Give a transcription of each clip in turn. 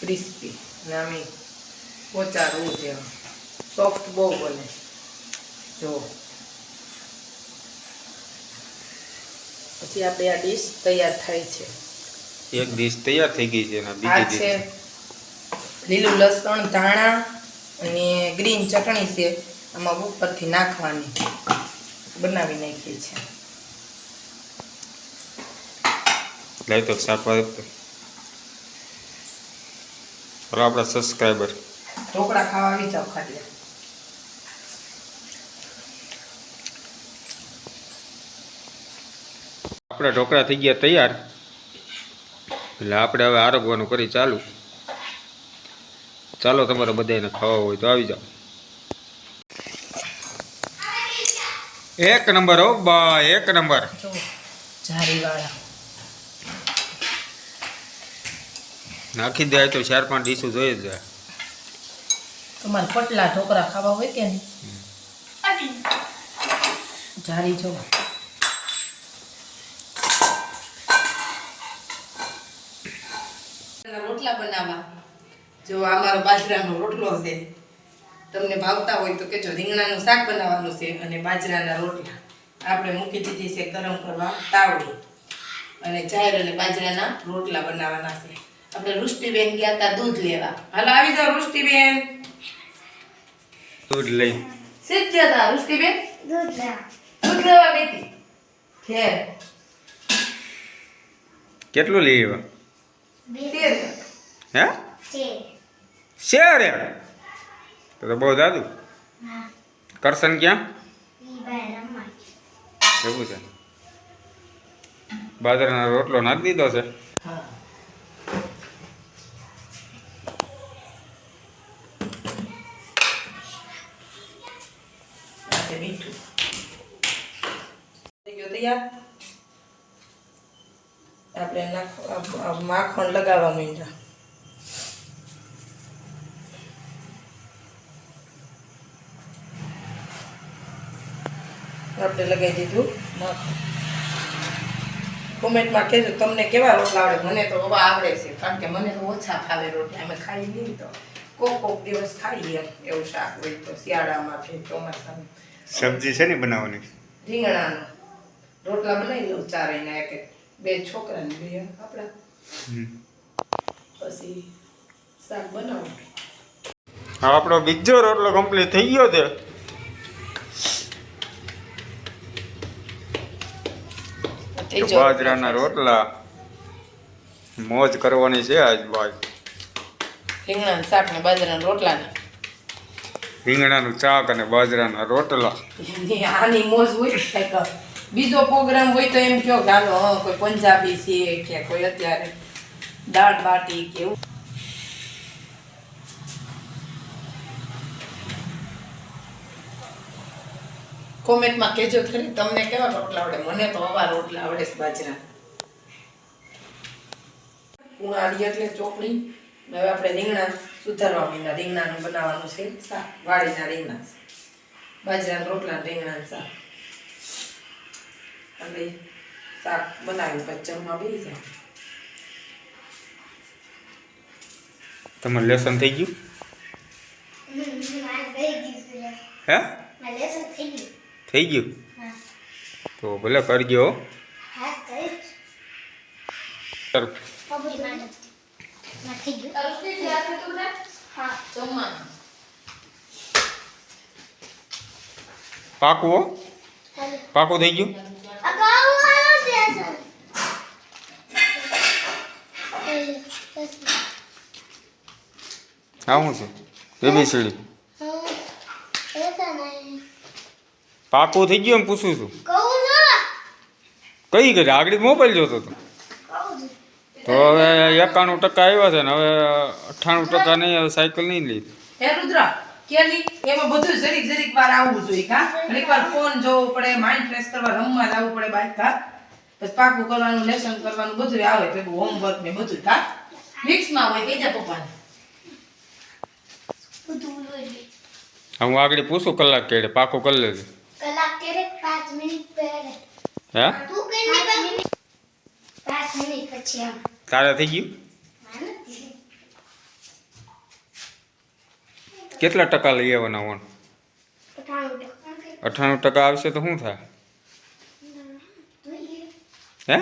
Crispy નામી પોચા રૂ જેવા. સોફ્ટ બહુ બને. જો. પછી આપણે આ ડીશ તૈયાર થાય છે. એક ડીશ તૈયાર થઈ ગઈ છે અને આ બીજી છે ડીશ લીલું લસણ ધાણા અને ગ્રીન ચટણી છે. આમાં ઉપરથી નાખવાની. બનાવી નાખીએ છે લાઈ તો. આપણા સબસ્ક્રાઈબર ઢોકળા ખાવા આવી જાવ ખાટિયા આપણા ઢોકળા થઈ ગયા તૈયાર. એટલે આપણે હવે આરોગવાનું કરી ચાલુ. ચાલો તમારે બધાને ખાવા હોય તો આવી જાઓ. એક નંબર હો બા એક નંબર. નાખી દે તો ચાર પાંચ ડીશું જોઈએ જ જાય તમારે પટલા ઢોકરા ખાવા હોય કે નહીં? જારી જો. રોટલા બનાવવા. જો આ મારો બાજરાનો રોટલો છે તમને ભાવતા હોય તો કેજો રીંગણાનું શાક બનાવવાનું છે અને બાજરાના રોટલા. આપણે મૂકી દીધી છે ગરમ કરવા તાવડી. અને જાહેર અને બાજરાના રોટલા બનાવવાના છે. આપણે રુષ્ટિબેન ગયા હતા દૂધ લેવા. હાલો આવી જાઓ રુષ્ટિબેન. દૂધ લઈ. સીધ ગયા હતા રુષ્ટિબેન? દૂધ લેવા. દૂધ લેવા ગઈ હતી ખેર. કેટલું લઈ આવ્યા? હે? છે. અરે તો તો બહુ દાદુ હા, કરશન ક્યાં. એવું છે. બાજરાનો રોટલો નાખ દીધો છે. આપણે માખણ લગાવવા માંડ્યા. આપણે લગાવી દીધું. કોમેન્ટમાં કહેજો તમને કેવા રોટલા આવડે? મને તો બહુ આવડે છે કારણ કે મને તો ઓછા ભાવે રોટલા. અમે ખાઈ નહીં તો. કોક કોક દિવસ ખાઈએ એવું શાક હોય તો શિયાળામાં છે ચોમાસામાં. સબ્જી છે ને બનાવવાની? રીંગણાનું. રોટલા બનાવી લઉં ચારે ને એક એક. બે છોકરાને બે આપણા. પછી શાક બનાવું. હા આપણો બીજો રોટલો કમ્પ્લીટ થઈ ગયો છે. જો બાજરાના રોટલા મોજ કરવાની છે આજ ભાઈ રીંગણાનું શાક ને બાજરાના રોટલા રીંગણાનું શાક અને બાજરાના રોટલા. આની મોજ હોય કંઈક. બીજો પ્રોગ્રામ હોય તો એમ કહો ગાલો કોઈ પંજાબી છે કે કોઈ અત્યારે દાળ બાટી કે એવું. કોમેન્ટમાં કહેજો ખરી. તમને કેવા રોટલા આવડે? મને તો આવા રોટલા આવડે છે બાજરા. ઉણાળી એટલે ચોપડી. હવે આપણે રીંગણા સુધારવા માંડ્યા. રીંગણાનું બનાવવાનું છે. શાક. વાડીના રીંગણા બાજરાના રોટલા રીંગણાનું શાક. એટલે શાક બનાવ્યું પછી જમવા બેસી જાય તમારે લેસન થઈ ગયું. હે? મારે lesson થઈ ગયું. થઈ ગયું તો ભલે કરજો ગયું. પાકું થઈ ગયું. આવું છે એબીસીડી. પાકું થઈ ગયું એમ પૂછું છું. કહું કઈ કરી? આગળ મોબાઈલ જોતો હતો. તો હવે એકાણું ટકા આવ્યા છે ને હવે અઠ્ઠાણું ટકા નહીં હવે સાયકલ નહીં લીધી. હે રુદ્ર કેલી એમાં બધું જરીક જરીક વાર આવવું જોઈએ કા વાર ફોન જોવો પડે માઇન્ડ ફ્રેશ કરવા રમવા જવું પડે બાઈક કા પછી પાકું કરવાનું લેસન કરવાનું બધું આવે ભેગું હોમવર્ક ને બધું કા મિક્સમાં હોય પપ્પાને. હું આગળ પૂછું કલાક કેડે પાકું કરી લેજે. કેરે પાંચ મિનિટ પહેલે. હે? તું કઈ નહીં પાંચ મિનિટ પછી આમ. તારે થઈ ગયું? કેટલા ટકા લઈ આવવાના ઓન? અઠાણું ટકા. આવશે તો શું થાય? હે?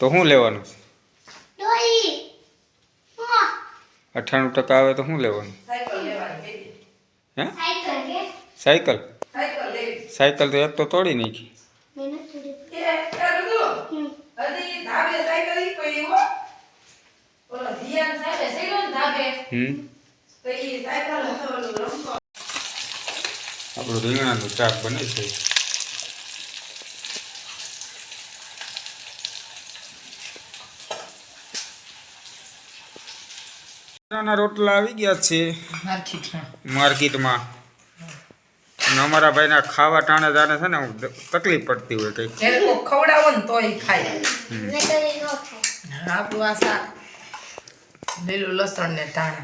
તો શું લેવાનું? છે અઠાણું ટકા આવે તો શું લેવાનું. હે? સાયકલ? સાયકલ તો એક તો તોડી નાખી. આપણું રીંગણાનું ચાક બને છે. રોટલા આવી ગયા છે. માર્કેટમાં. માર્કેટમાં. અને અમારા ભાઈના ખાવા ટાણે જાણે છે ને તકલીફ પડતી હોય કઈ ખવડાવો ને તોય ખાય. તો એ ખાય. આપણું આ શાક. લીલું લસણ ને ટાણે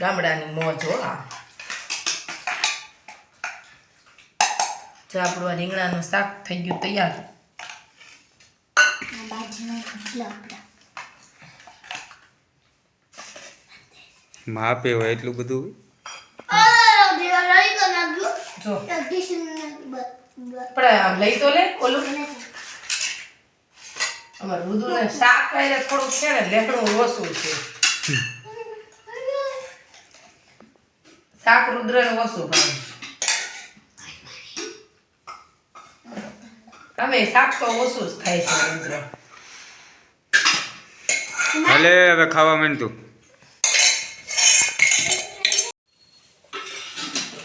ગામડાની મોજ હો આ. આપણું આ રીંગણાનું શાક થઈ ગયું તૈયાર આ બાજુનો રોટલો આપણા માપે હોય એટલું બધું લઈ તો લે ઓલું. અમારે રુદુને શાક થોડુંક છે ને લેખણું ઓછું છે. શાક રુદ્રને ઓછું ભાવે અમે શાક તો ઓછું જ ખાય છે રુદ્ર. ભલે હવે ખાવા માંડતું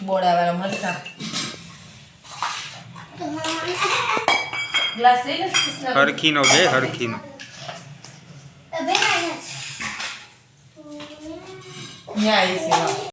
બોડાવાળા મરચા. ગ્લાસ લઈ લે હરખીનો બે હરખીનો. ન્યાય છે.